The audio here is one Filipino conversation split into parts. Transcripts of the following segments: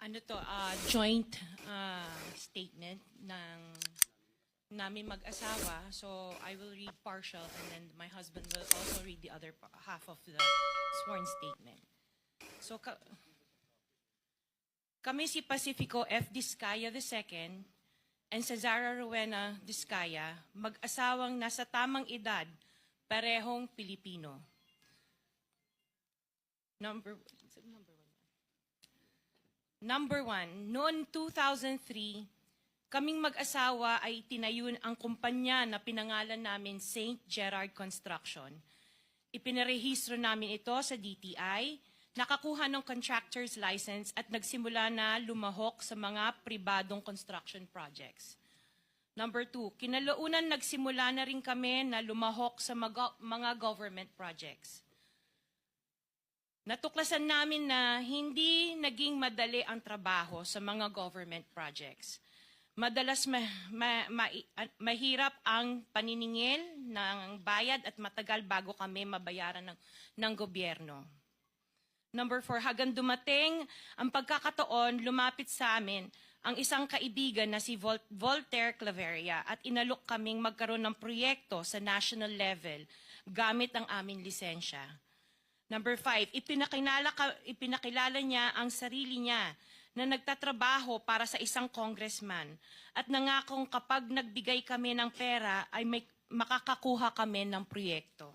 ano to, ah, joint ah, statement ng namin mag-asawa. So I will read partial and then my husband will also read the other half of the sworn statement. So ka- kami si Pacifico F. Discaya II and Cesara Rowena Discaya, mag-asawang nasa tamang edad, parehong Pilipino. Number, number one. Number one, noon 2003, kaming mag-asawa ay tinayun ang kumpanya na pinangalan namin St. Gerard Construction. Ipinarehistro namin ito sa DTI, nakakuha ng contractor's license at nagsimula na lumahok sa mga pribadong construction projects. Number two, kinalaunan nagsimula na rin kami na lumahok sa mga government projects. Natuklasan namin na hindi naging madali ang trabaho sa mga government projects. Madalas ma, ma- ma- ah, mahirap ang paniningil ng bayad at matagal bago kami mabayaran ng, ng gobyerno. Number four, hagang dumating ang pagkakataon, lumapit sa amin ang isang kaibigan na si Vol- Voltaire Claveria at inalok kaming magkaroon ng proyekto sa national level gamit ang aming lisensya. Number five, ipinakilala, ipinakilala niya ang sarili niya na nagtatrabaho para sa isang congressman at nangakong kapag nagbigay kami ng pera ay may, makakakuha kami ng proyekto.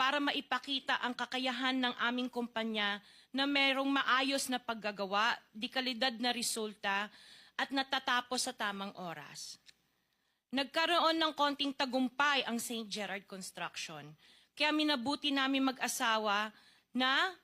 para maipakita ang kakayahan ng aming kumpanya na merong maayos na paggagawa, di kalidad na resulta, at natatapos sa tamang oras. Nagkaroon ng konting tagumpay ang St. Gerard Construction. Kaya minabuti namin mag-asawa na